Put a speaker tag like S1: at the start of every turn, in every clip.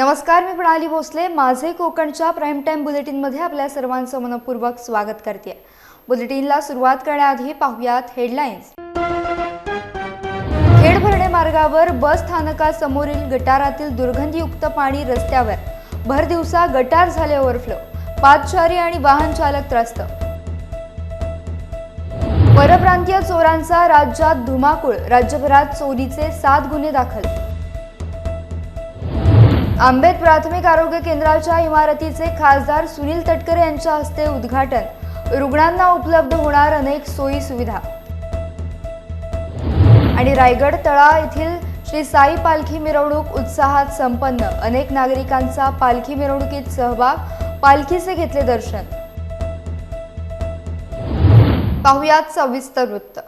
S1: नमस्कार मी प्रणाली भोसले. माझे कोकणच्या प्राईम टाईम बुलेटिनमध्ये आपल्या सर्वांचं मनपूर्वक स्वागत करते. बुलेटिनला सुरुवात करण्याआधी पाहुयात हेडलाईन्स खेड भरणे मार्गावर बस स्थानकासमोरील गटारातील दुर्गंधीयुक्त पाणी रस्त्यावर. भर दिवसा गटार झाले ओव्हरफ्लो पादचारी आणि वाहन चालक त्रस्त. परप्रांतीय चोरांचा राज्यात धुमाकूळ. राज्यभरात चोरीचे सात गुन्हे दाखल. आंबेत प्राथमिक आरोग्य केंद्राच्या इमारतीचे खासदार सुनील तटकरे यांच्या हस्ते उद्घाटन. रुग्णांना उपलब्ध होणार अनेक सोयी सुविधा. आणि रायगड तळा येथील श्री साई पालखी मिरवणूक उत्साहात संपन्न. अनेक नागरिकांचा पालखी मिरवणुकीत सहभाग पालखीचे घेतले दर्शन. पाहुयात सविस्तर वृत्त.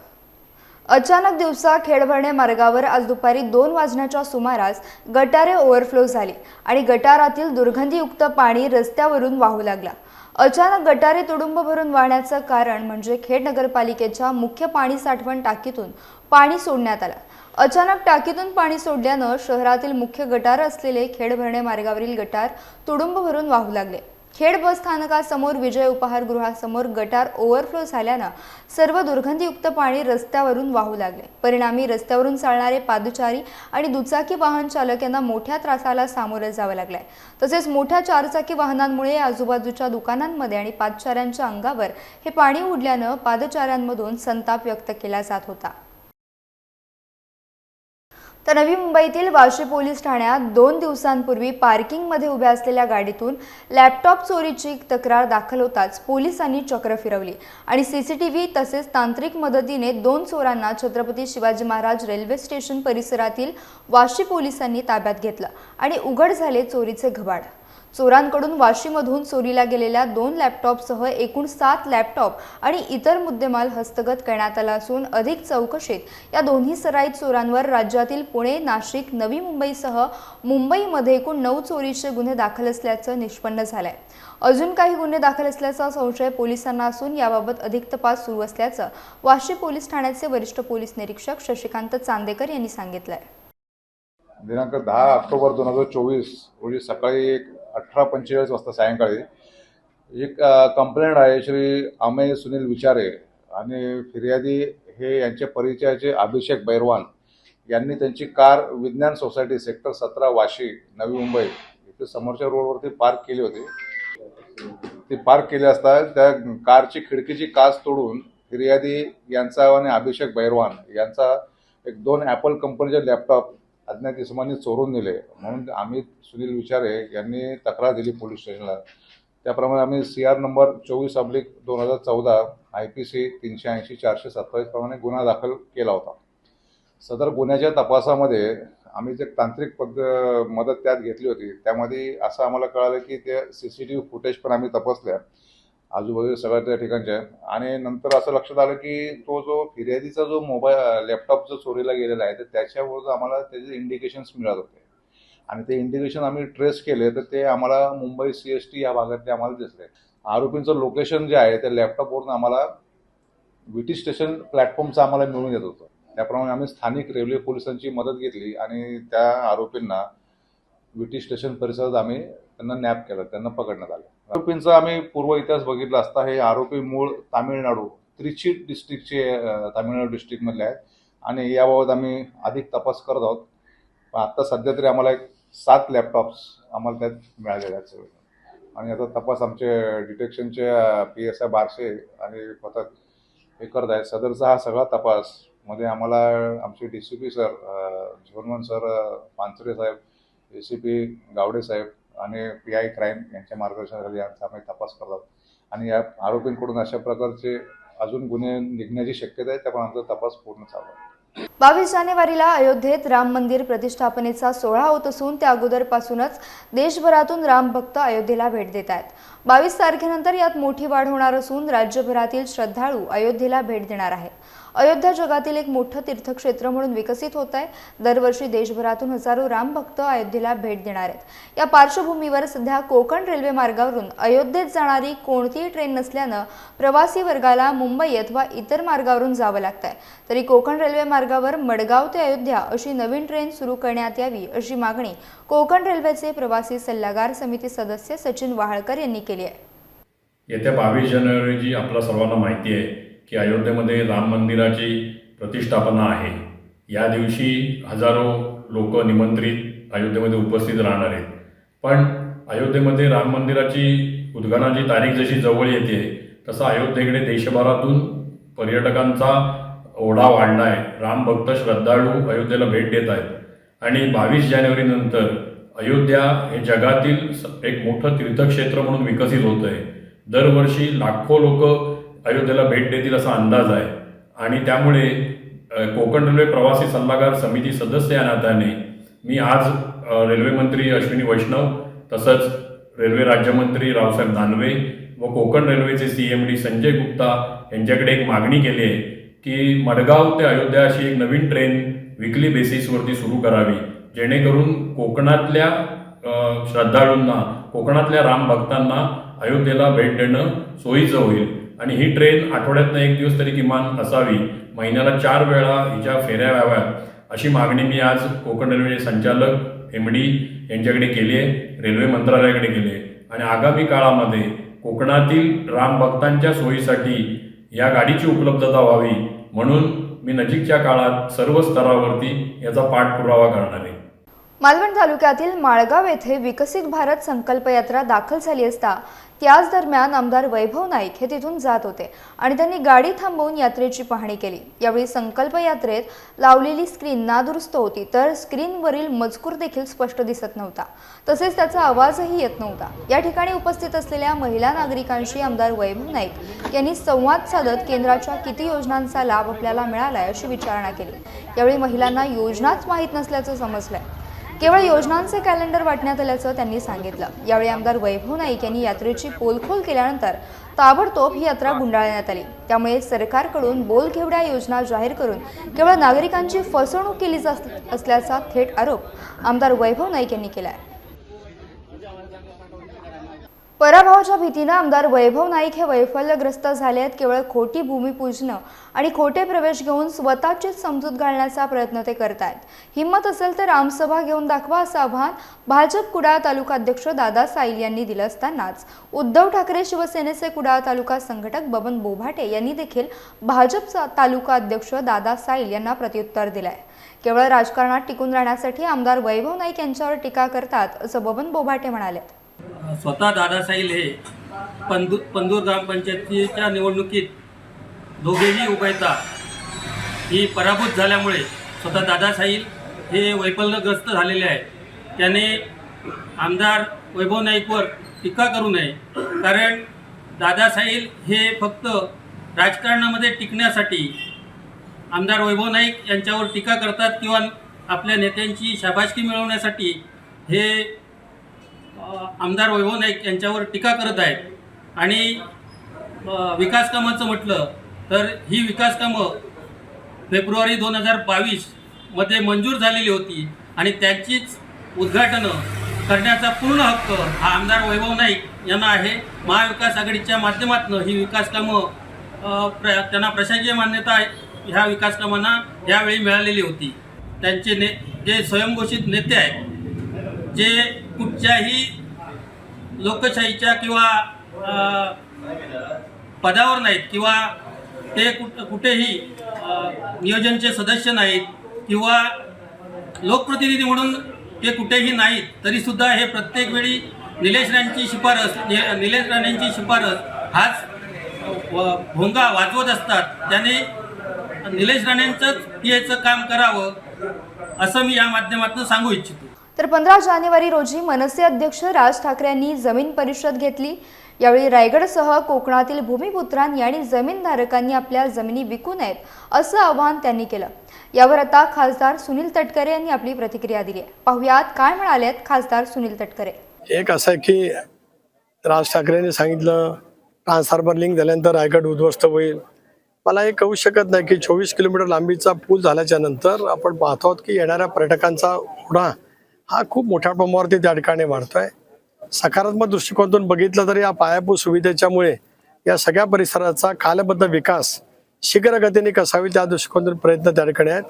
S1: अचानक दिवसा खेडभरणे मार्गावर आज दुपारी दोन वाजण्याच्या सुमारास गटारे ओव्हरफ्लो झाली आणि गटारातील दुर्गंधीयुक्त पाणी रस्त्यावरून वाहू लागला. अचानक गटारे तुडुंब भरून वाहण्याचं कारण म्हणजे खेड नगरपालिकेच्या मुख्य पाणी साठवण टाकीतून पाणी सोडण्यात आलं. अचानक टाकीतून पाणी सोडल्यानं शहरातील मुख्य गटार असलेले खेड भरणे मार्गावरील गटार तुडुंब भरून वाहू लागले. खेड बस स्थानकासमोर विजय उपहारगृहासमोर गटार ओव्हरफ्लो झाल्यानं सर्व दुर्गंधीयुक्त पाणी रस्त्यावरून वाहू लागले. परिणामी रस्त्यावरून चालणारे पादचारी आणि दुचाकी वाहन चालक यांना मोठ्या त्रासाला सामोरं जावं लागलंय. तसेच मोठ्या चारचाकी वाहनांमुळे आजूबाजूच्या दुकानांमध्ये आणि पादचाऱ्यांच्या अंगावर हे पाणी उडल्यानं पादचाऱ्यांमधून संताप व्यक्त केला जात होता. तर नवी मुंबईतील वाशी पोलीस ठाण्यात दोन दिवसांपूर्वी पार्किंगमध्ये उभ्या असलेल्या गाडीतून लॅपटॉप चोरीची तक्रार दाखल होताच पोलिसांनी चक्र फिरवली आणि सी सी टी व्ही तसेच तांत्रिक मदतीने दोन चोरांना छत्रपती शिवाजी महाराज रेल्वे स्टेशन परिसरातील वाशी पोलिसांनी ताब्यात घेतलं आणि उघड झाले चोरीचे घबाड. चोरांकडून वाशीमधून चोरीला गेलेल्या दोन लॅपटॉपसह एकूण सात लॅपटॉप आणि इतर मुद्देमाल हस्तगत करण्यात आला असून अधिक चौकशीत या दोन्ही सराईत चोरांवर राज्यातील पुणे नाशिक नवी मुंबईसह मुंबईमध्ये एकूण नऊ चोरीचे गुन्हे दाखल असल्याचं निष्पन्न झालंय. अजून काही गुन्हे दाखल असल्याचा संशय पोलिसांना असून याबाबत अधिक तपास सुरू असल्याचं वाशी पोलीस ठाण्याचे वरिष्ठ पोलीस निरीक्षक शशिकांत चांदेकर यांनी सांगितलंय.
S2: दिनांक दहा ऑक्टोबर दोन हजार चोवीस रोजी सकाळी एक अठरा पंचेचाळीस वाजता सायंकाळी. एक कंप्लेंट आहे श्री अमेय सुनील विचारे आणि फिर्यादी हे यांचे परिचयाचे अभिषेक बैरवान यांनी त्यांची कार विज्ञान सोसायटी सेक्टर सतरा वाशी नवी मुंबई इथे समोरच्या रोडवरती पार्क केली होती. ती पार्क केली असता त्या कारची खिडकीची काच तोडून फिर्यादी यांचा आणि अभिषेक बैरवान यांचा एक दोन ॲपल कंपनीचे लॅपटॉप अज्ञात इसमांनी चोरून नेले. म्हणून आम्ही सुनील विचारे यांनी तक्रार दिली पोलीस स्टेशनला. त्याप्रमाणे आम्ही सी आर नंबर चोवीस अब्लिक दोन हजार चौदा आय पी सी तीनशे ऐंशी चारशे सत्तावीस प्रमाणे गुन्हा दाखल केला होता. सदर गुन्ह्याच्या तपासामध्ये आम्ही जे तांत्रिक पद मदत त्यात घेतली होती त्यामध्ये असं आम्हाला कळालं की ते C C T V footage पण आम्ही तपासल्या. आजूबाजूला सगळ्या त्या ठिकाणच्या आणि नंतर असं लक्षात आलं की तो जो फिर्यादीचा जो मोबाईल लॅपटॉप जो चोरीला गेलेला आहे तर त्याच्यावर आम्हाला त्याचे इंडिकेशन्स मिळत होते. आणि ते इंडिकेशन आम्ही ट्रेस केले तर ते आम्हाला मुंबई सी एस टी या भागातले आम्हाला दिसले. आरोपींचं लोकेशन जे आहे त्या लॅपटॉपवरून आम्हाला विटी स्टेशन प्लॅटफॉर्मचं आम्हाला मिळून येत होतं. त्याप्रमाणे आम्ही स्थानिक रेल्वे पोलिसांची मदत घेतली आणि त्या आरोपींना विटी स्टेशन परिसरात आम्ही त्यांना नॅप केलं त्यांना पकडण्यात आलं. आरोपींचा आम्ही पूर्व इतिहास बघितला असता हे आरोपी मूळ तामिळनाडू त्रिची डिस्ट्रिक्टचे तामिळनाडू डिस्ट्रिक्टमधले आहेत. आणि याबाबत आम्ही अधिक तपास करत आहोत. पण आत्ता सध्या तरी आम्हाला एक सात लॅपटॉप्स आम्हाला त्यात मिळालेले आहेत सगळे. आणि आता तपास आमचे डिटेक्शनचे पी एस आय बारसे आणि पथक हे करत आहेत. सदरचा हा सगळा तपासमध्ये आम्हाला आमचे D C P sir zone one sir a, Pansare Saheb A C P Gawade साहेब आणि पी आय क्राईम यांच्या मार्गदर्शनाखाली यांचा आम्ही तपास करत आहोत. आणि या आरोपींकडून अशा प्रकारचे अजून गुन्हे निघण्याची शक्यता आहे त्यामुळे आमचा तपास पूर्ण चालू आहे.
S1: बावीस जानेवारीला अयोध्येत राम मंदिर प्रतिष्ठापनेचा सोहळा होत असून त्या अगोदरपासूनच देशभरातून राम भक्त अयोध्येला भेट देत आहेत. बावीस तारखेनंतर यात मोठी वाढ होणार असून राज्यभरातील श्रद्धाळू अयोध्येला भेट देणार आहेत. अयोध्या जगातील एक मोठं तीर्थक्षेत्र म्हणून विकसित होत आहे. दरवर्षी देशभरातून हजारो रामभक्त अयोध्येला भेट देणार आहेत. या पार्श्वभूमीवर सध्या कोकण रेल्वे मार्गावरून अयोध्येत जाणारी कोणतीही ट्रेन नसल्यानं प्रवासी वर्गाला मुंबई अथवा इतर मार्गावरून जावं लागत आहे तरी कोकण रेल्वे मार्गावर मडगाव ते अयोध्या अशी नवीन ट्रेन सुरू करण्यात यावी अशी मागणी कोकण रेल्वेचे प्रवासी सल्लागार समिती सदस्य सचिन वाहळकर यांनी केली आहे.
S3: येत्या बावीस जानेवारी जी आपल्या सर्वांना माहिती आहे. की अयोध्येमध्ये राम मंदिराची प्रतिष्ठापना आहे. या दिवशी हजारो लोक निमंत्रित अयोध्येमध्ये उपस्थित राहणार आहेत. पण अयोध्येमध्ये राम मंदिराची उद्घाटनाची तारीख जशी जवळ येते तसं अयोध्येकडे देशभरातून पर्यटकांचा ओढा वाढला आहे राम भक्त श्रद्धाळू अयोध्येला भेट देत आहेत. आणि बावीस जानेवारीनंतर अयोध्या हे जगातील स- एक मोठं तीर्थक्षेत्र म्हणून विकसित होतं आहे दरवर्षी लाखो लोक अयोध्येला भेट देतील असा अंदाज आहे. आणि त्यामुळे कोकण रेल्वे प्रवासी सल्लागार समिती सदस्य या नात्याने मी आज रेल्वेमंत्री रेल्वे मंत्री अश्विनी वैष्णव तसंच रेल्वे राज्यमंत्री रावसाहेब दानवे व कोकण रेल्वेचे C M D Sanjay Gupta यांच्याकडे एक मागणी केली आहे की मडगाव ते अयोध्या अशी एक नवीन ट्रेन विकली बेसिसवरती सुरू करावी जेणेकरून कोकणातल्या श्रद्धाळूंना कोकणातल्या राम भक्तांना अयोध्येला भेट देणं सोयीचं होईल. आणि ही ट्रेन आठवड्यातनं एक दिवस तरी किमान असावी महिन्याला चार वेळा हिच्या फेऱ्या व्हाव्यात अशी मागणी मी आज कोकण रेल्वेचे संचालक एम डी यांच्याकडे केली आहे रेल्वे मंत्रालयाकडे केली आहे. आणि आगामी काळामध्ये कोकणातील रामभक्तांच्या सोयीसाठी या गाडीची उपलब्धता व्हावी म्हणून मी नजीकच्या काळात सर्व स्तरावरती याचा पाठपुरावा करणार आहे.
S1: मालवण तालुक्यातील माळगाव येथे विकसित भारत संकल्प यात्रा दाखल झाली असता त्याच दरम्यान आमदार वैभव नाईक हे तिथून जात होते आणि त्यांनी गाडी थांबवून यात्रेची पाहणी केली. यावेळी संकल्प यात्रेत लावलेली स्क्रीन नादुरुस्त होती तर स्क्रीनवरील मजकूर देखील स्पष्ट दिसत नव्हता. तसेच त्याचा आवाजही येत नव्हता. या ठिकाणी उपस्थित असलेल्या महिला नागरिकांशी आमदार वैभव नाईक यांनी संवाद साधत केंद्राच्या किती योजनांचा लाभ आपल्याला मिळालाय अशी विचारणा केली. यावेळी महिलांना योजनाच माहीत नसल्याचं समजलंय. केवळ योजनांचे कॅलेंडर वाटण्यात आल्याचं त्यांनी सांगितलं. यावेळी आमदार वैभव नाईक यांनी यात्रेची पोलखोल केल्यानंतर ताबडतोब ही यात्रा गुंडाळण्यात आली. त्यामुळे सरकारकडून बोलखेवड्या योजना जाहीर करून केवळ नागरिकांची फसवणूक केली जात असल्याचा थेट आरोप आमदार वैभव नाईक यांनी केला आहे पराभवाच्या भीतीनं आमदार वैभव नाईक हे वैफल्यग्रस्त झाले आहेत. केवळ खोटी भूमिपूजनं आणि खोटे प्रवेश घेऊन स्वतःचीच समजूत घालण्याचा प्रयत्न ते करतायत. हिंमत असेल तर आमसभा घेऊन दाखवा असं आव्हान भाजप कुडाळ तालुका अध्यक्ष दादा साईल यांनी दिलं असतानाच. उद्धव ठाकरे शिवसेनेचे कुडाळ तालुका संघटक बबन बोभाटे यांनी देखील भाजपचा तालुका अध्यक्ष दादा साईल यांना प्रत्युत्तर दिलंय. केवळ राजकारणात टिकून राहण्यासाठी आमदार वैभव नाईक यांच्यावर टीका करतात असं बबन बोभाटे म्हणाले.
S4: स्वतः दादासाहेब हे पंदू पंदूर ग्रामपंचायतीच्या निवडणुकीत दोघेही उभयता ही पराभूत झाल्यामुळे स्वतः दादासाहेब हे वैफल्यग्रस्त झालेले आहेत. त्याने आमदार वैभव नाईकवर टीका करू नये कारण दादासाहेब हे फक्त राजकारणामध्ये टिकण्यासाठी आमदार वैभव नाईक यांच्यावर टीका करतात किंवा आपल्या नेत्यांची शाबासकी मिळवण्यासाठी हे आमदार वैभव नाईक यांच्यावर टीका करत आहेत. आणि विकास कामाचं म्हटलं तर ही विकास कामं फेब्रुवारी दोन हजार बावीसमध्ये मंजूर झालेली होती आणि त्यांचीच उद्घाटनं करण्याचा पूर्ण हक्क हा आमदार वैभव नाईक यांना आहे. महाविकास आघाडीच्या माध्यमातून ही विकास कामं प्र त्यांना प्रशासकीय मान्यता ह्या विकास कामांना यावेळी मिळालेली होती. त्यांचे ने जे स्वयंघोषित नेते आहेत जे कुठच्याही लोकशाहीच्या किंवा पदावर नाहीत किंवा ते कुठ कुठेही नियोजनचे सदस्य नाहीत किंवा लोकप्रतिनिधी म्हणून ते कुठेही नाहीत तरीसुद्धा हे प्रत्येक वेळी निलेश राणेंची शिफारस निलेश राणेंची शिफारस हाच भोंगा वाजवत असतात. त्याने निलेश राणेंचंच पीएचं काम करावं असं मी या माध्यमातून सांगू इच्छितो.
S1: तर पंधरा जानेवारी रोजी मनसे अध्यक्ष राज ठाकरे यांनी जमीन परिषद घेतली. यावेळी रायगडसह कोकणातील भूमिपुत्रांनी आणि जमीनधारकांनी आपल्या जमिनी विकू नयेत असं आवाहन त्यांनी केलं. यावर आता खासदार सुनील तटकरे यांनी आपली प्रतिक्रिया दिली आहे. पाहुयात काय म्हणालेत खासदार सुनील तटकरे.
S5: एक असं आहे की राज ठाकरेंनी सांगितलं ट्रान्सफार्मर लिंक झाल्यानंतर रायगड उद्ध्वस्त होईल. मला हे कळू शकत नाही की चोवीस किलोमीटर लांबीचा पूल झाल्याच्यानंतर आपण पाहतो की येणाऱ्या पर्यटकांचा ओढा हा खूप मोठ्या प्रमाणावरती त्या ठिकाणी वाढतोय. सकारात्मक दृष्टिकोनातून बघितलं तर या पायाभूत सुविधेच्यामुळे या सगळ्या परिसराचा कालबद्ध विकास शीघ्रगतीने कसावी त्या दृष्टिकोनातून प्रयत्न त्या ठिकाणी आहेत.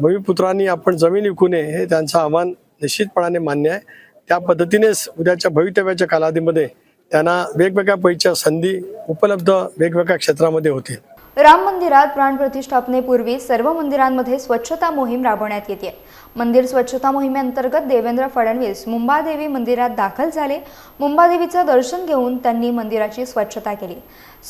S5: भूमिपुत्रांनी आपण जमीन विकू नये हे त्यांचं आव्हान निश्चितपणाने मान्य आहे. त्या पद्धतीनेच उद्याच्या भवितव्याच्या कालावधीमध्ये त्यांना वेगवेगळ्या पैच्या संधी उपलब्ध वेगवेगळ्या क्षेत्रामध्ये होतील.
S1: राम मंदिरात प्राण प्रतिष्ठापनेपूर्वी सर्व मंदिरांमध्ये स्वच्छता मोहीम राबवण्यात येते. मंदिर स्वच्छता मोहिमेअंतर्गत देवेंद्र फडणवीस मुंबादेवी मंदिरात दाखल झाले. मुंबादेवीचं दर्शन घेऊन त्यांनी मंदिराची स्वच्छता केली.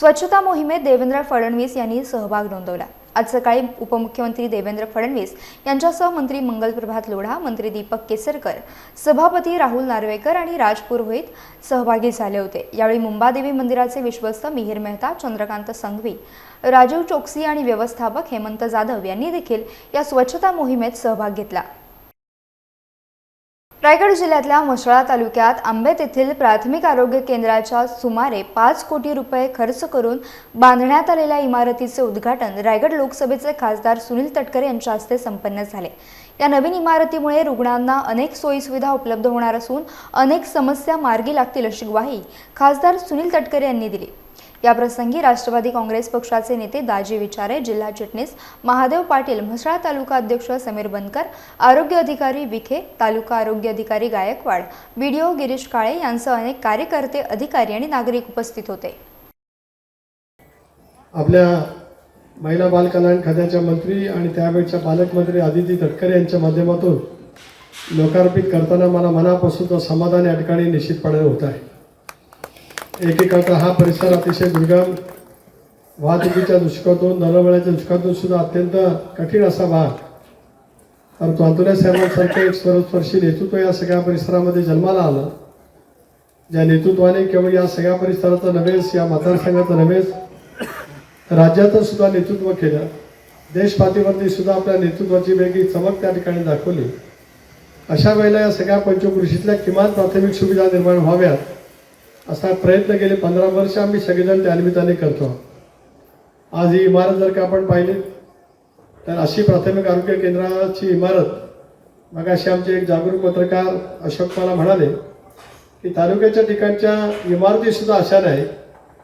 S1: स्वच्छता मोहिमेत देवेंद्र फडणवीस यांनी सहभाग नोंदवला. आज सकाळी उपमुख्यमंत्री देवेंद्र फडणवीस यांच्यासह मंत्री मंगलप्रभात लोढा मंत्री दीपक केसरकर सभापती राहुल नार्वेकर आणि राज पुरोहित सहभागी झाले होते. यावेळी मुंबादेवी मंदिराचे विश्वस्त मिहिर मेहता चंद्रकांत संघवी राजीव चोक्सी आणि व्यवस्थापक हेमंत जाधव यांनी देखील या स्वच्छता मोहिमेत सहभाग घेतला. रायगड जिल्ह्यातल्या म्हसळा तालुक्यात आंबेत येथील प्राथमिक आरोग्य केंद्राच्या सुमारे पाच कोटी रुपये खर्च करून बांधण्यात आलेल्या इमारतीचे उद्घाटन रायगड लोकसभेचे खासदार सुनील तटकरे यांच्या हस्ते संपन्न झाले. या नवीन इमारतीमुळे रुग्णांना अनेक सोयीसुविधा उपलब्ध होणार असून अनेक समस्या मार्गी लागतील अशी ग्वाही खासदार सुनील तटकरे यांनी दिली. याप्रसंगी राष्ट्रवादी काँग्रेस पक्षाचे नेते दाजी विचारे जिल्हा चिटणीस महादेव पाटील म्हसळा तालुका अध्यक्ष समीर बनकर आरोग्य अधिकारी विखे तालुका आरोग्य अधिकारी गायकवाड बीडीओ गिरीश काळे यांसह अनेक कार्यकर्ते अधिकारी आणि नागरिक उपस्थित होते.
S5: आपल्या महिला बाल कल्याण खात्याच्या मंत्री आणि त्यावेळच्या पालकमंत्री आदिती तटकरे यांच्या माध्यमातून लोकार्पित करताना मला मनापासून समाधान या ठिकाणी निश्चितपणे होत आहे. एकेकाळचा हा परिसर अतिशय दुर्गम वाहतुकीच्या दृष्टिकोनातून नरवळ्याच्या दृष्टिकोनातून सुद्धा अत्यंत कठीण असा भाग. परंतु अंतुल्या साहेबांसारखं एक स्वरस्पर्शी नेतृत्व या सगळ्या परिसरामध्ये जन्माला आलं. ज्या नेतृत्वाने केवळ या सगळ्या परिसराचा नव्हेच या मतदारसंघाचा नव्हेच राज्याचं सुद्धा नेतृत्व केलं. देशपातळीवरती सुद्धा आपल्या नेतृत्वाची वेगळी चमक त्या ठिकाणी दाखवली. अशा वेळेला या सगळ्या पंचकृषीतल्या किमान प्राथमिक सुविधा निर्माण व्हाव्यात. असा प्रयत्न गेले पंधरा वर्ष आम्ही सगळेजण त्या निमित्ताने करतो. आज ही इमारत जर का आपण पाहिली तर अशी प्राथमिक आरोग्य केंद्राची इमारत मग अशी आमचे एक जागरूक पत्रकार अशोक मला म्हणाले की तालुक्याच्या ठिकाणच्या इमारतीसुद्धा अशा नाही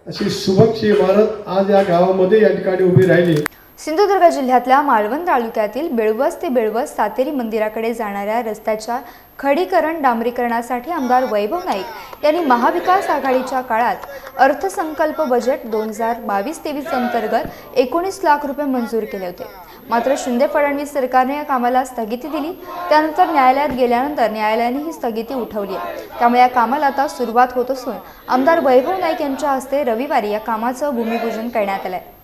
S5: अशी सुबकची इमारत आज या गावामध्ये या ठिकाणी उभी राहिली.
S1: सिंधुदुर्ग जिल्ह्यातल्या मालवण तालुक्यातील बेळवस ते बेळवस सातेरी मंदिराकडे जाणाऱ्या रस्त्याच्या खडीकरण डांबरीकरणासाठी आमदार वैभव नाईक यांनी महाविकास आघाडीच्या काळात अर्थसंकल्प बजेट दोन हजार बावीस तेवीस अंतर्गत एकोणीस लाख रुपये मंजूर केले होते. मात्र शिंदे फडणवीस सरकारने या कामाला स्थगिती दिली. त्यानंतर न्यायालयात गेल्यानंतर न्यायालयाने ही स्थगिती उठवली आहे. त्यामुळे या कामाला आता सुरुवात होत असून आमदार वैभव नाईक यांच्या हस्ते रविवारी या कामाचं भूमिपूजन करण्यात आलं आहे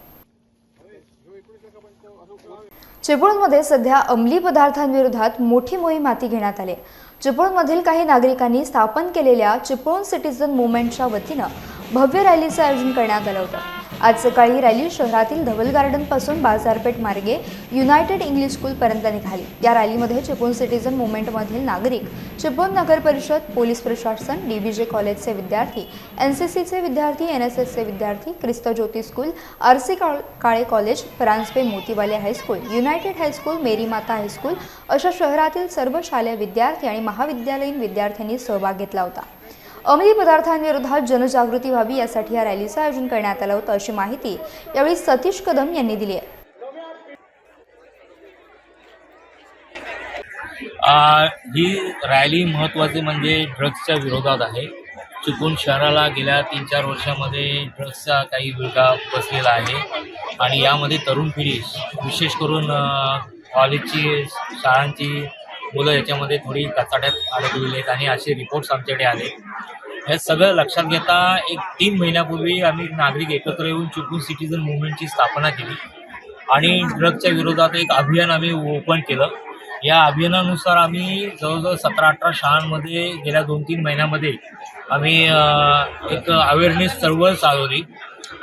S1: चिपळूणमध्ये सध्या अंमली पदार्थांविरोधात मोठी मोहीम हाती घेण्यात आली. चिपळूणमधील काही नागरिकांनी स्थापन केलेल्या चिपळूण सिटीजन मुवमेंटच्या वतीनं भव्य रॅलीचं आयोजन करण्यात आलं होतं. आज सकाळी रॅली शहरातील धवल गार्डनपासून बाजारपेठ मार्गे युनायटेड इंग्लिश स्कूलपर्यंत निघाली. या रॅलीमध्ये चिपळूण सिटीजन मुवमेंटमधील नागरिक चिपळूण नगर परिषद पोलीस प्रशासन डी व्ही जे कॉलेजचे विद्यार्थी एन सी सीचे विद्यार्थी एन एस एसचे विद्यार्थी Christ Jyoti school R C Kale college Paranjape Motiwale high school united high school Mary माता हायस्कूल अशा शहरातील सर्व शालेय विद्यार्थी आणि महाविद्यालयीन विद्यार्थ्यांनी सहभाग घेतला होता. अंमली पदार्थांविरोधात जनजागृती व्हावी यासाठी या रॅलीचं आयोजन करण्यात आलं होतं अशी माहिती यावेळी सतीश कदम यांनी दिली आहे.
S6: ही रॅली महत्त्वाची म्हणजे ड्रग्सच्या विरोधात आहे. चुकून शहराला गेल्या तीन चार वर्षामध्ये ड्रग्सचा काही विळखा बसलेला आहे. आणि यामध्ये तरुण पिढी विशेष करून कॉलेजची शाळांची मुलं याच्यामध्ये थोडी कचाट्यात अडकलेली आहेत आणि असे रिपोर्ट्स आमच्याकडे आले हे सगळं लक्षात घेता एक तीन महिन्यापूर्वी आम्ही नागरिक एकत्र येऊन चिपळूण सिटीजन मुवमेंटची स्थापना केली. आणि ड्रगच्या विरोधात एक अभियान आम्ही ओपन केलं. या अभियानानुसार आम्ही जवळजवळ सतरा अठरा शाळांमध्ये गेल्या दोन तीन महिन्यामध्ये आम्ही एक अवेअरनेस चळवळ चालवली.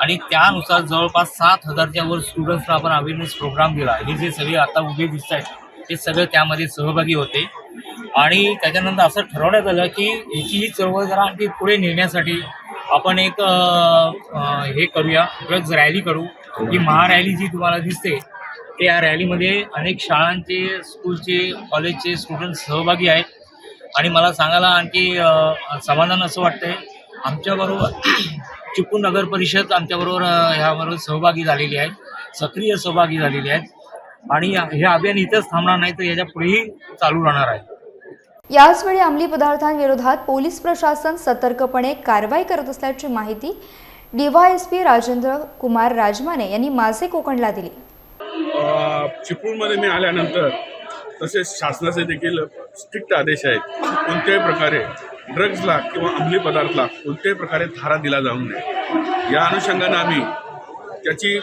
S6: आणि त्यानुसार जवळपास सात हजारच्या वर स्टुडंट्सना आपण अवेअरनेस प्रोग्राम दिला. हे जे सगळे आता उभे दिसत आहेत ते सगळं त्यामध्ये सहभागी होते. आणि त्याच्यानंतर असं ठरवण्यात आलं की याची ही चळवळ जरा आणखी पुढे नेण्यासाठी आपण एक हे करूया ड्रग्ज रॅली करू. ही महारॅली जी तुम्हाला दिसते ते या रॅलीमध्ये अनेक शाळांचे स्कूलचे कॉलेजचे स्टुडंट सहभागी आहेत. आणि मला सांगायला आणखी समाधान असं वाटतंय आमच्याबरोबर चिपळूण नगर परिषद आमच्याबरोबर ह्याबरोबर सहभागी झालेली आहे सक्रिय सहभागी झालेली आहेत. आणि हे अभियान इथंच थांबणार नाही तर याच्या पुढेही चालू राहणार आहे.
S1: याचवेळी अंमली पदार्थांविरोधात पोलीस प्रशासन सतर्कपणे कारवाई करत असल्याची माहिती डीवायएसपी राजेंद्र कुमार राजमाने यांनी माझे कोकणला दिली.
S7: चिपळूणमध्ये मी आल्यानंतर तसेच शासनाचे देखील स्ट्रिक्ट आदेश आहेत कोणत्याही प्रकारे ड्रग्जला किंवा अंमली पदार्थाला कोणत्याही प्रकारे थारा दिला जाऊ नये. या अनुषंगानं आम्ही त्याची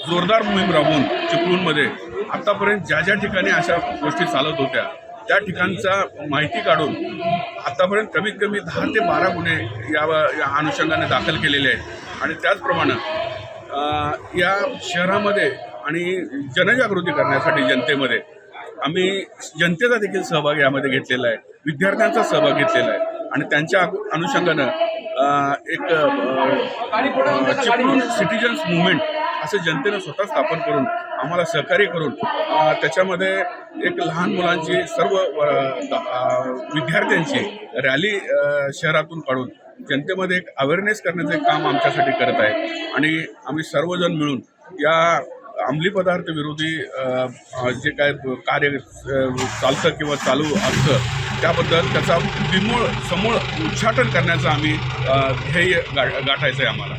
S7: जोरदार मोहीम राबवून चिपळूणमध्ये आतापर्यंत ज्या ज्या ठिकाणी अशा गोष्टी चालत होत्या त्या ठिकाणचा माहिती काढून आतापर्यंत कमीत कमी दहा ते बारा गुन्हे या या अनुषंगाने दाखल केलेले आहेत. आणि त्याचप्रमाणे या शहरामध्ये आणि जनजागृती करण्यासाठी जनतेमध्ये आम्ही जनतेचा देखील सहभाग यामध्ये घेतलेला आहे विद्यार्थ्यांचा सहभाग घेतलेला आहे. आणि त्यांच्या अनुषंगानं एक अ, चिपळूण सिटिजन्स मुवमेंट असं जनतेनं स्वतः स्थापन करून आम्हाला सहकार्य करून त्याच्यामध्ये एक लहान मुलांची सर्व विद्यार्थ्यांची रॅली शहरातून काढून जनतेमध्ये एक अवेअरनेस करण्याचं काम आमच्यासाठी करत आहे. आणि आम्ही सर्वजण मिळून या अंमली पदार्थ विरोधी जे काय कार्य चालतं किंवा चालू असतं त्याबद्दल त्याचा विमूळ समूळ उच्चाटन करण्याचं आम्ही ध्येय गा गाठायचं आहे आम्हाला.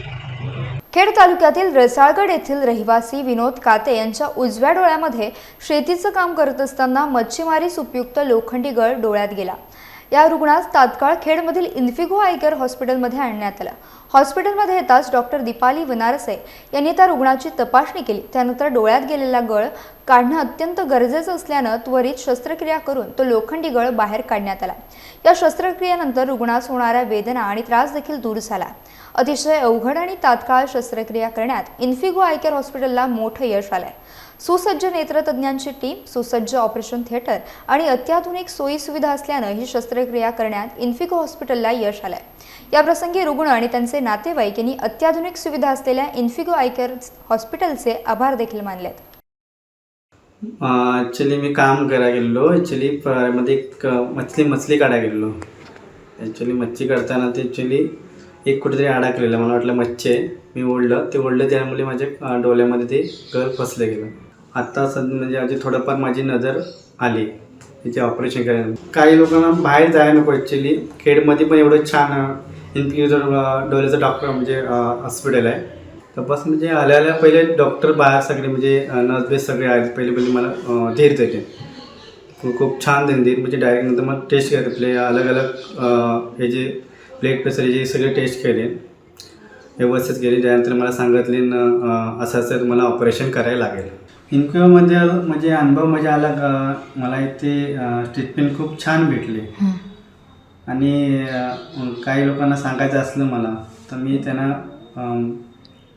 S1: खेड तालुक्यातील रसाळगड येथील रहिवासी विनोद काते यांच्या उजव्या डोळ्यामध्ये शेतीचं काम करत असताना मच्छीमारीस उपयुक्त लोखंडी गळ डोळ्यात गेला. या रुग्णास तात्काळ खेडमधील इन्फिगो आयकर हॉस्पिटलमध्ये आणण्यात आलं. हॉस्पिटलमध्ये येताच डॉक्टर दीपाली वनारसे यांनी त्या रुग्णाची तपासणी केली. त्यानंतर डोळ्यात गेलेला गळ काढणं अत्यंत गरजेचं असल्यानं त्वरित शस्त्रक्रिया करून तो लोखंडी गळ बाहेर काढण्यात आला. या शस्त्रक्रियेनंतर रुग्णास होणाऱ्या वेदना आणि त्रास देखील दूर झाला. अतिशय अवघड आणि तात्काळ शस्त्रक्रिया करण्यात इन्फिगो आयकेअर हॉस्पिटलला मोठं यश आलंय. सुसज्ज नेत्रतज्ञांची टीम सुसज्ज ऑपरेशन थिएटर आणि अत्याधुनिक सोयीसुविधा असल्यानं ही शस्त्रक्रिया करण्यात इन्फिगो हॉस्पिटलला यश आलंय. याप्रसंगी रुग्ण आणि त्यांचे नातेवाईक यांनी अत्याधुनिक सुविधा असलेल्या इन्फिगो आयकेअर हॉस्पिटलचे आभार देखील मानलेत.
S8: ॲक्च्युली मी काम करायला गेलेलो. ॲक्च्युली मध्ये एक मछली मछली काढायला गेलेलो. ॲक्च्युली मच्छी काढताना ते ॲक्च्युली एक कुठेतरी अडकलेलं मला वाटलं मच्छी आहे मी ओढलं. ते ओढलं त्यामुळे माझ्या डोळ्यामध्ये ते घर फसलं गेलं. आत्ता सध्या म्हणजे अजून थोडंफार माझी नजर आली. त्याचे ऑपरेशन करायला काही लोकांना बाहेर जायला नको ॲक्च्युली खेडमध्ये पण एवढं छान इन्फ्युजर डोळ्याचं डॉक्टर म्हणजे हॉस्पिटल आहे. तपास म्हणजे आल्या आल्या पहिले डॉक्टर बाहेर सगळे म्हणजे नर्स बेस सगळे आहेत. पहिले पहिले मला धीर देते. खूप छान देईन धीर. म्हणजे डायरेक्ट नंतर मग टेस्ट करते आपले अलग अलग हे जे हे जे सगळे टेस्ट केले व्यवस्थित केले त्यानंतर मला सांगितले न, असं असं तुम्हाला ऑपरेशन करायला लागेल. इन्कममध्ये म्हणजे अनुभव माझ्या आला मला इथे ट्रीटमेंट खूप छान भेटली. आणि काही लोकांना सांगायचं असलं मला तर मी त्यांना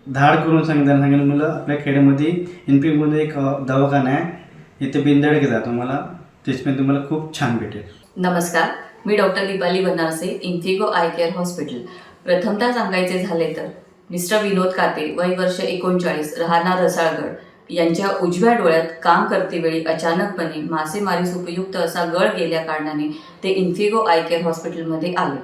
S8: धाड करून सांगितलं. सांगितलं मुलं आपल्या खेड्यामध्ये इनपिकमध्ये एक दवाखाना आहे. इथे बिंदडके जा तुम्हाला ट्रीटमेंट तुम्हाला खूप छान भेटेल.
S9: नमस्कार. मी doctor Deepali Banarase Infigo eye care hospital प्रथमतः सांगायचे झाले तर मिस्टर विनोद काते वय वर्ष एकोणचाळीस राहणार रसाळगड. यांच्या उजव्या डोळ्यात काम करतेवेळी अचानकपणे मासेमारीस उपयुक्त असा गळ गेल्या कारणाने ते इन्फिगो आय केअर हॉस्पिटलमध्ये आले.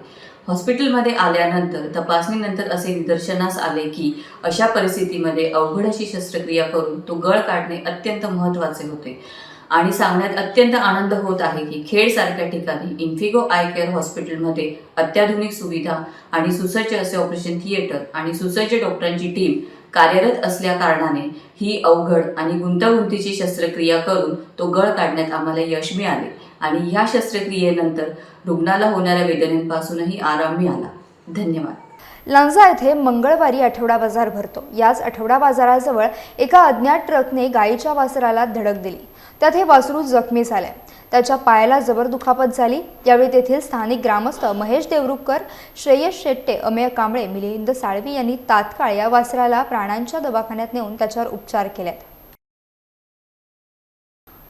S9: हॉस्पिटलमध्ये आल्यानंतर तपासणीनंतर असे निदर्शनास आले की अशा परिस्थितीमध्ये अवघड अशी शस्त्रक्रिया करून तो गळ काढणे अत्यंत महत्त्वाचे होते. आणि सांगण्यात अत्यंत आनंद होत आहे की खेडसारख्या ठिकाणी इन्फिगो आय केअर हॉस्पिटलमध्ये अत्याधुनिक सुविधा आणि सुसज्ज असे ऑपरेशन थिएटर आणि सुसज्ज डॉक्टरांची टीम कार्यरत असल्या कारणाने ही अवघड आणि गुंतागुंतीची शस्त्रक्रिया करून तो गळ काढण्यात आम्हाला यश मिळाले. आणि ह्या शस्त्रक्रियेनंतर रुग्णाला होणाऱ्या वेदनेपासूनही आराम मिळाला. धन्यवाद.
S1: लांजा येथे मंगळवारी आठवडा बाजार भरतो. याच आठवडा बाजाराजवळ एका अज्ञात ट्रकने गायीच्या वासराला धडक दिली. त्यात हे वासरू जखमी झाले. त्याच्या पायाला जबर दुखापत झाली. यावेळी तेथील स्थानिक ग्रामस्थ महेश देवरुखकर श्रेयस शेट्टे अमेय कांबळे मिलिंद साळवी यांनी तात्काळ या वासराला प्राणांच्या दवाखान्यात नेऊन त्याच्यावर उपचार केलेत.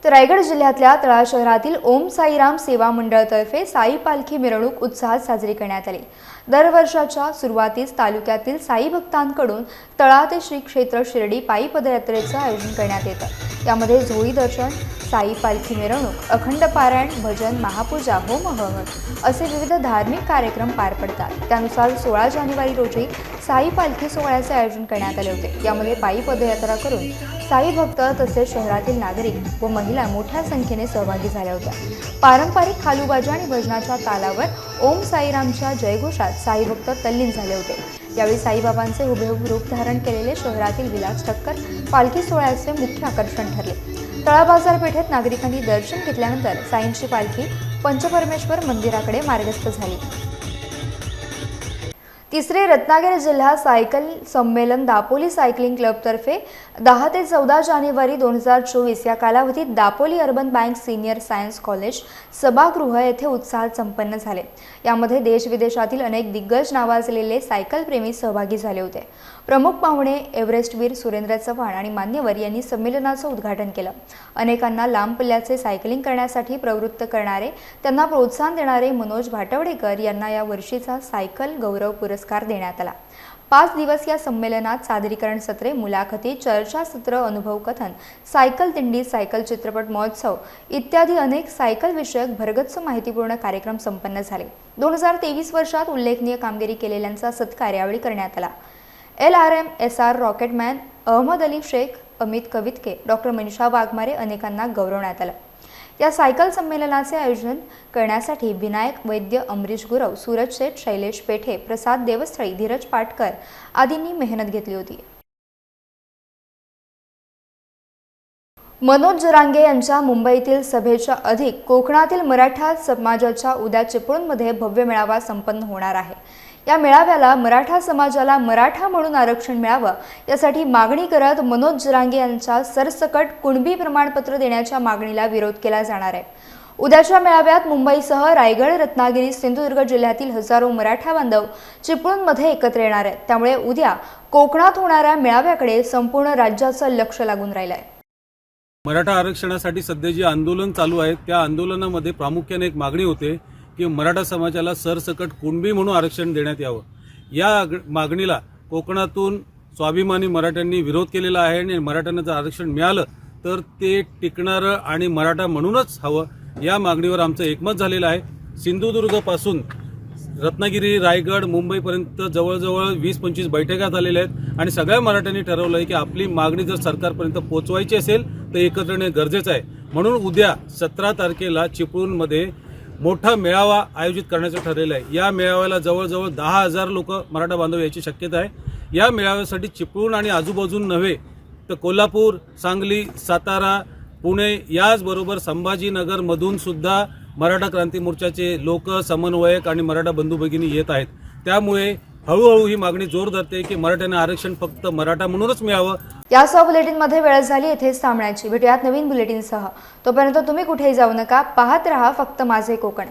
S1: तर रायगड जिल्ह्यातल्या तळा शहरातील ओम साईराम सेवा मंडळतर्फे साई पालखी मिरवणूक उत्साहात साजरी करण्यात आली. दरवर्षाच्या सुरुवातीस तालुक्यातील साई भक्तांकडून तळा ते श्री क्षेत्र शिर्डी पायी पदयात्रेचं आयोजन करण्यात येतं. यामध्ये झोळी दर्शन साई पालखी मिरवणूक अखंड पारायण भजन महापूजा होम हवन असे विविध धार्मिक कार्यक्रम पार पडतात. त्यानुसार सोळा जानेवारी रोजी साई पालखी सोहळ्याचे आयोजन करण्यात आले होते. यामध्ये पायी पदयात्रा करून साई भक्त तसेच शहरातील नागरिक व महिला मोठ्या संख्येने सहभागी झाल्या होत्या. पारंपरिक खालूबाजा आणि भजनाच्या तालावर ओम साईरामच्या जयघोषात साई भक्त तल्लीन झाले होते. यावेळी साईबाबांचे हुबेहूब रूप धारण केलेले शहरातील विलास ठक्कर पालखी सोहळ्याचे मुख्य आकर्षण ठरले. तळा बाजारपेठेत नागरिकांनी दर्शन घेतल्यानंतर साईंची पालखी पंचपरमेश्वर मंदिराकडे मार्गस्थ झाली. तिसरे रत्नागिरी जिल्हा सायकल संमेलन दापोली सायकलिंग क्लबतर्फे दहा ते चौदा जानेवारी दोन हजार चोवीस या कालावधीत Dapoli urban bank senior science college सभागृह येथे उत्साहात संपन्न झाले. यामध्ये देशविदेशातील अनेक दिग्गज नावाजलेले सायकलप्रेमी सहभागी झाले होते. प्रमुख पाहुणे एव्हरेस्टवीर सुरेंद्र चव्हाण आणि मान्यवर यांनी संमेलनाचं उद्घाटन केलं. अनेकांना लांब पल्ल्याचे सायकलिंग करण्यासाठी प्रवृत्त करणारे त्यांना प्रोत्साहन देणारे मनोज भाटवडेकर यांना या वर्षीचा सायकल गौरव पुरस्कार देण्यात आला. पाच दिवस या संमेलनात सादरीकरण सत्रे मुलाखती चर्चासत्र अनुभव कथन सायकल दिंडी सायकल चित्रपट महोत्सव इत्यादी अनेक सायकल विषयक भरगच्च माहितीपूर्ण कार्यक्रम संपन्न झाले. दोन हजार तेवीस वर्षात उल्लेखनीय कामगिरी केलेल्यांचा सत्कार यावेळी करण्यात आला. L R M S R rocketman Ahmad Ali Shaikh Amit Kavitke doctor Manisha Waghmare अनेकांना गौरवण्यात आलं. या सायकल संमेलनाचे आयोजन करण्यासाठी विनायक वैद्य अमरीश गुरव सूरज शेठ शैलेश पेठे प्रसाद देवस्थळी धीरज पाटकर आदींनी मेहनत घेतली होती. मनोज जरांगे यांच्या मुंबईतील सभेच्या अधिक कोकणातील मराठा समाजाच्या उद्या चिपळूणमध्ये भव्य मेळावा संपन्न होणार आहे. या मेळाव्याला मराठा समाजाला मराठा म्हणून आरक्षण मिळावं यासाठी मागणी करत मनोज जरांगे यांच्या सरसकट कुणबी प्रमाणपत्र देण्याच्या मागणीला विरोध केला जाणार आहे. उद्याच्या मेळाव्यात मुंबईसह रायगड रत्नागिरी सिंधुदुर्ग जिल्ह्यातील हजारो मराठा बांधव चिपळूणमध्ये एकत्र येणार आहेत. त्यामुळे उद्या कोकणात होणाऱ्या मेळाव्याकडे संपूर्ण राज्याचं लक्ष लागून राहिलं आहे
S10: मराठा आरक्षणासाठी सध्या जे आंदोलन चालू आहे त्या आंदोलनामध्ये प्रामुख्याने एक मागणी होते की मराठा समाजाला सरसकट कुणबी म्हणून आरक्षण देण्यात यावं. या आग- मागणीला कोकणातून स्वाभिमानी मराठ्यांनी विरोध केलेला आहे आणि मराठ्यांना जर आरक्षण मिळालं तर ते टिकणारं आणि मराठा म्हणूनच हवं या मागणीवर आमचं एकमत झालेलं आहे. सिंधुदुर्गपासून रत्नागिरी रायगड मुंबईपर्यंत जवळजवळ वीस पंचवीस बैठका झालेल्या आहेत आणि सगळ्या मराठ्यांनी ठरवलं आहे की आपली मागणी जर सरकारपर्यंत पोहोचवायची असेल तर एकत्र येणे गरजेचं आहे. म्हणून उद्या सतरा तारखेला चिपळूणमध्ये मोठा मेळावा आयोजित करण्याचं ठरलेलं आहे. या मेळाव्याला जवळजवळ दहा हजार लोक मराठा बांधव याची शक्यता आहे. या मेळाव्यासाठी चिपळूण आणि आजूबाजून नव्हे तर कोल्हापूर सांगली सातारा पुणे याचबरोबर संभाजीनगरमधून सुद्धा मराठा क्रांती मोर्चाचे लोक समन्वयक आणि मराठा बंधू भगिनी येत आहेत. त्यामुळे हळूहळू ही मागणी जोर धरते की मराठ्यांना आरक्षण फक्त मराठा म्हणूनच मिळावं.
S1: यासह बुलेटिनमध्ये वेळ झाली इथेच थांबण्याची. भेटूयात नवीन बुलेटिनसह. तोपर्यंत तुम्ही कुठेही जाऊ नका. पाहत रहा फक्त माझे कोकण.